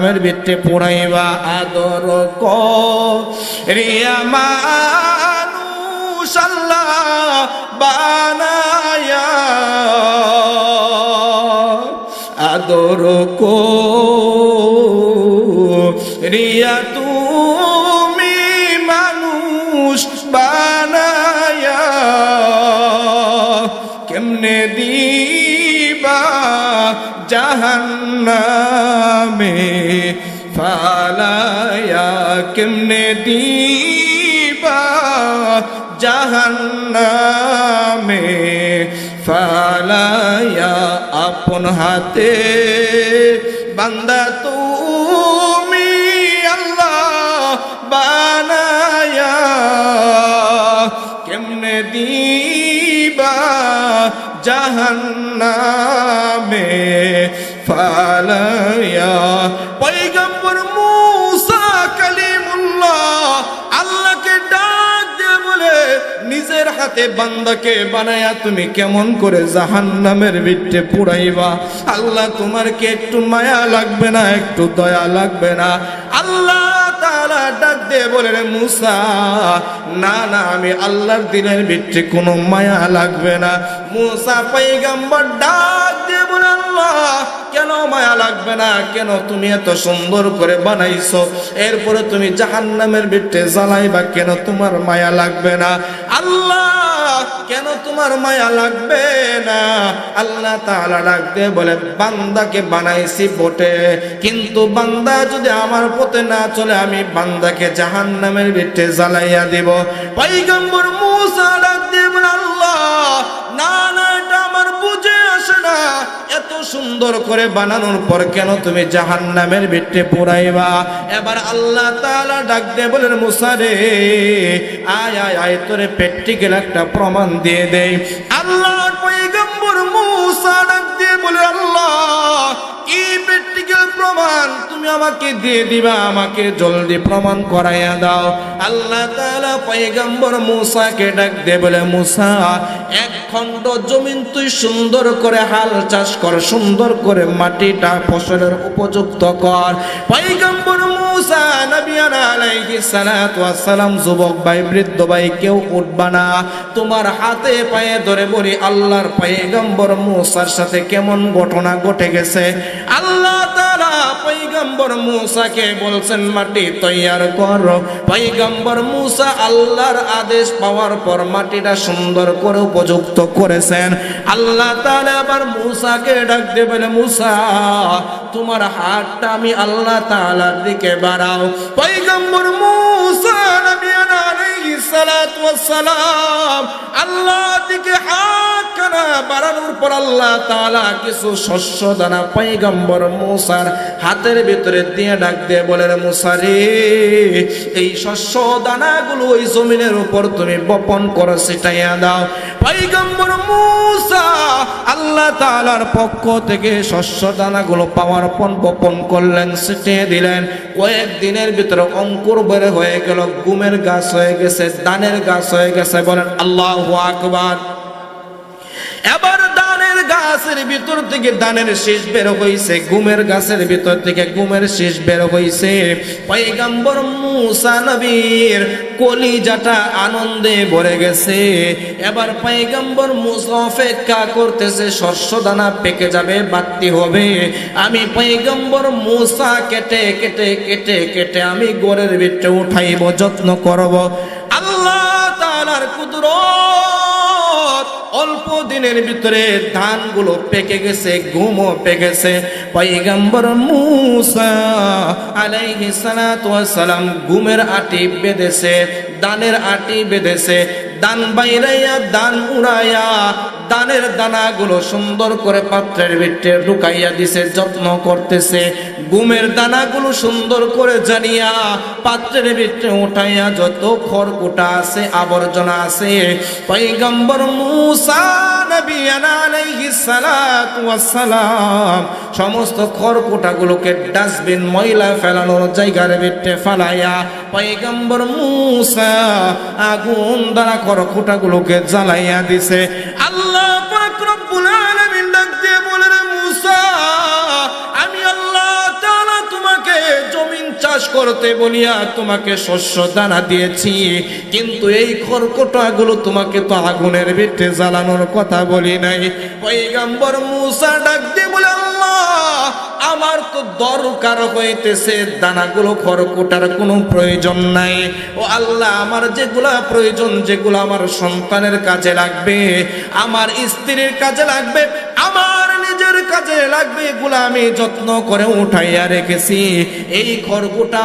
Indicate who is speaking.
Speaker 1: মের বিটে পুরাইবা আদর ক। রিয়া মানুষ আল্লাহ বানায়া। আদর কো। রিয়া তুমি ফালায়া কেমনে দিবা জাহান্নামে ফালায়া আপন হাতে বান্দা তুমি আল্লাহ বানায়া কেমনে দিবা জাহান্নামে ফালায়া পয়গম্বর হাতে বান্দাকে বানায়া তুমি কেমন করে জাহান নামের বিটে পুড়াইবা? আল্লাহ তোমার কি একটু মায়া লাগবে না, একটু দয়া লাগবে না? আল্লাহ তাআলা ডাক বলে, রে না না, আমি আল্লাহর দিনের ভিত্তি কোনো মায়া লাগবে না। মুসা পাইগাম্বার ডাক দিয়ে বলে কেন মায়া লাগবে না? কেন তুমি এত সুন্দর করে বানাইছো? এরপরে তুমি জ্বালাইবা, কেন তোমার মায়া লাগবে না? আল্লাহ, কেন তোমার মায়া লাগবে না? আল্লাহ বলে, বান্দাকে বানাইছি বটে। কিন্তু বান্দা যদি আমার পথে না চলে, আমি বান্দাকে জাহান্নামের ভিতরে জ্বালাইয়া দিব। পয়গম্বর মুসা আল্লাহ, না না এত সুন্দর করে বানানোর পর কেন তুমি জাহান নামের ভিটে পোড়াইবা এবার আল্লাহ তালা ডাক দে বলেন মুসারে আয় আয় আয়, তোরে প্র্যাকটিক্যাল একটা প্রমাণ দিয়ে দেই। আল্লাহ মুসা ডাক দিয়ে বলে, আল্লাহ কি প্র্যাকটিক্যাল প্রমাণ আমাকে দিয়ে দিবা, আমাকে জলদি প্রমাণ করাইয়া দাও। আল্লাহ তাআলা পয়গম্বর মুসাকে ডাক দিয়ে বলে, মুসা, এক খণ্ড জমিন তুই সুন্দর করে হাল চাষ কর, সুন্দর করে মাটিটা ফসলের উপযুক্ত কর। পয়গম্বর মুসা নবিয়ানা আলাইহিস সালাতু ওয়াস সালাম যুবক ভাই, বৃদ্ধ ভাই, কেউ উঠবা না। তোমার হাতে পায়ে ধরে বলি, আল্লাহর পয়গম্বর মুসার সাথে কেমন ঘটনা ঘটে গেছে? আল্লাহ তাআলা পয়গম্বর মুসাকে বলছেন, মাটি তৈয়ার কর। পয়গম্বর মুসা আল্লাহর আদেশ পাওয়ার পর মাটিটা সুন্দর করে উপযুক্ত করেছেন। আল্লাহ তাআলা আবার মুসাকে ডাক দিয়ে বলে মুসা, তোমার হাতটা আমি আল্লাহ তাআলার দিকে বাড়াও। পয়গম্বর মুসা নবিয়ানা আলাইহিস সালাতু ওয়াস সালাম আল্লাহর দিকে হাত খানা বাড়ানোর পর আল্লাহ তালা কিছু শস্য দানা পয়গম্বর মুসার হাতের ভিতরে দিয়ে ডাক দিয়ে বলে রে মুসা রে এই শস্য দানাগুলো ওই জমিনের উপর তুমি বপন করো সেটাইয়া দাও। পয়গম্বর মুসা আল্লাহ তাআলার পক্ষ থেকে শস্য দানাগুলো পাওয়ার পর বপন করলেন, ছিটিয়ে দিলেন। কয়েকদিনের ভিতরে অঙ্কুর বের হয়ে গেল, গুমের গাছ হয়ে গেছে দানের গাছ হয়ে গেছে, বলেন, আল্লাহ আকবার। এবার দানের গাছের ভিতর থেকে দানের শীষ বের হইছে গুমের গাছের ভিতর থেকে গুমের শীষ বের হইছে। পয়গাম্বর মুসা নবীর কলিজাটা আনন্দে ভরে গেছে। এবার পয়গাম্বর মুসা অপেক্ষা করতেছে শস্য দানা পেকে যাবে, বাড়তি হবে। আমি পয়গম্বর মুসা কেটে কেটে কেটে কেটে আমি গোরের ভিতরে উঠাইব, যত্ন করব। আল্লাহ তাআলার কুদরত অল্প দিনের ভিতরে ধানগুলো পেকে গেছে গুমও পেকেছে পয়গম্বর মুসা আলাইহি সালাম ঘুমের আটি বেঁধেছে, দানের আটি বেঁধেছে। দান বাইরাইয়া, দান উড়াইয়া, দানের দানাগুলো সুন্দর করে পাত্রের ভিতরে ঢুকাইয়া দিছে, যত্ন করতেছে। গুমের দানাগুলো সুন্দর করে জানিয়া পাত্রের ভিতরে উঠাইয়া যত খড়কুটা আছে, আবর্জনা আছে, পয়গম্বর মুসা সমস্ত খড়কুটাগুলোকে ডাস্টবিন, ময়লা ফেলানোর জায়গার ভিতরে ফালাইয়া পয়গম্বর মুসা আগুন দ্বারা খড়কুটাগুলোকে জ্বালাইয়া দিছে। আল্লাহ রব্বুল চাষ করতে বলিয়া তোমাকে শস্য দানা দিয়েছি। কিন্তু এই খড়কটাগুলো তোমাকে তো আগুনের ভিতরে জ্বালানোর কথা বলি নাই। পৈগম্বর মুসা ডাক দিয়ে বলে আমার তো দরকার হইতেছে দানাগুলো খড়কুটার কোনো প্রয়োজন নাই। ও আল্লাহ, আমার যেগুলা প্রয়োজন, যেগুলো আমার সন্তানের কাজে লাগবে, আমার স্ত্রীর কাজে লাগবে, আমার কাজে লাগবে এগুলো আমি যত্ন করে উঠাইয়া রেখেছি। এই খড়কুটা